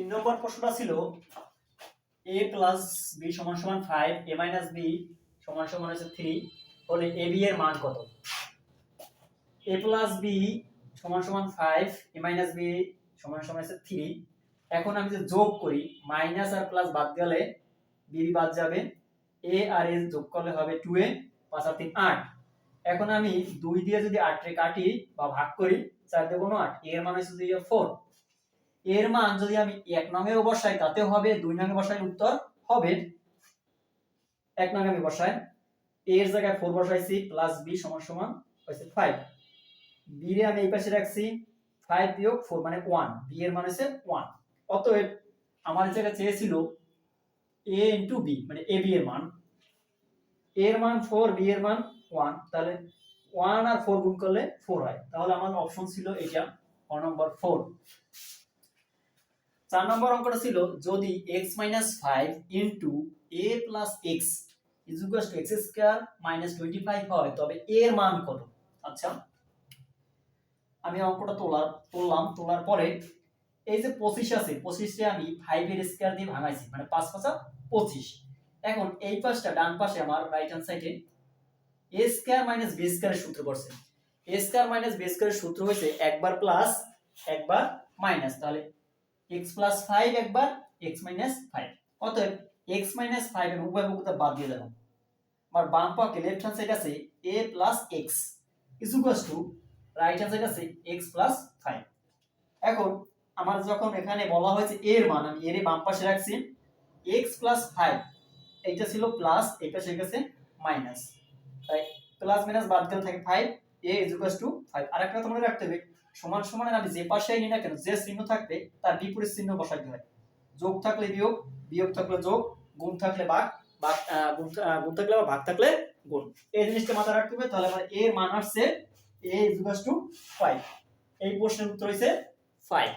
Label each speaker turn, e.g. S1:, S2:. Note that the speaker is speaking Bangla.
S1: তিন নম্বর প্রশ্নটা ছিল এ প্লাস বি সমান সমান ফাইভ এ মাইনাস বি সমান সমান হচ্ছে থ্রি হলে এ বি এর মান কত? এ প্লাস বি সমান সমান ফাইভ এ মাইনাস বি সমান সমান হচ্ছে থ্রি এখন আমি যে যোগ করি মাইনাস আর প্লাস বাদ গেলে বি বাদ যাবে এ আর এ যোগ করলে হবে টু এ পাঁচ আর তিন আট। এখন আমি দুই দিয়ে যদি আটরে কাটি বা ভাগ করি, চার দিয়ে কোনো আট এর মান হচ্ছে দুই ফোর এর মান যদি আমি এক নঙে বসাই, তাতে হবে দুই নঙে বসাই উত্তর হবে এক নঙে আমি বসাই। এর জায়গায় ফোর বসাইছি প্লাস বি সমান সমান হয়েছে ফাইভ বি রে আমি এই পাশে রাখছি ফাইভ বিয়োগ ফোর মানে ওয়ান বি এর মান হচ্ছে ওয়ান অতএব আমার জায়গায় চেয়েছিল এ ইন্টু বি মানে এ বি এর মান। এর মান ফোর বি এর মান ওয়ান তাহলে ওয়ান আর ফোর গুণ করলে ফোর হয়। তাহলে আমার অপশন ছিল এটা নম্বর ফোর চার নম্বর অঙ্কটা ছিল যদি x minus five into a plus x ইজুকাস two x square minus twenty five হয়, তবে এর মান কত? আচ্ছা আমি অঙ্কটা তোলার, তুললাম, তোলার পরে এই যে পঁচিশ আছে, পঁচিশে আমি ফাইভ এর স্কোয়ার দিয়ে ভাঙাইছি মানে পাঁচ পাঁচা পঁচিশ। এখন এই পাশটা ডান পাশে আমার রাইট হ্যান্ড সাইডে এ স্কোয়ার মাইনাস বি স্কোয়ারের সূত্র করছে এ স্কোয়ার মাইনাস বি স্কোয়ারের সূত্র হয়েছে একবার প্লাস একবার মাইনাস তাহলে এক্স প্লাস ফাইভ একবার এক্স মাইনাস ফাইভ অতএব এক্স মাইনাস ফাইভ এর উভয় পক্ষটা বাদ দিয়ে দেবো। আমার বাম পক্ষে লেফট হ্যান্ড সাইড আছে a plus x is equals to right hand side আছে এক্স প্লাস ফাইভ এখন আমার যখন এখানে বলা হয়েছে এর মান, আমি এর বাম পাশে রাখছি এক্স প্লাস ফাইভ এইটা ছিল প্লাস এটা সে গেছে মাইনাস তাই প্লাস মাইনাস বাদ দিলে থাকে five a is to five আর একটা তোমাদের রাখতে হবে সমান সমানের আমি যে পাশে নিই না কেন, যে চিহ্ন থাকবে তার বিপরীত চিহ্ন বসাইতে হয়। যোগ থাকলে বিয়োগ বিয়োগ থাকলে যোগ, গুণ থাকলে ভাগ গুণ থাকলে বা ভাগ থাকলে গুণ। এই জিনিসটা মাথায় রাখতে হবে, তাহলে আমার এর মান আসছে এ ইজ টু ফাইভ এই প্রশ্নের উত্তর হয়েছে ফাইভ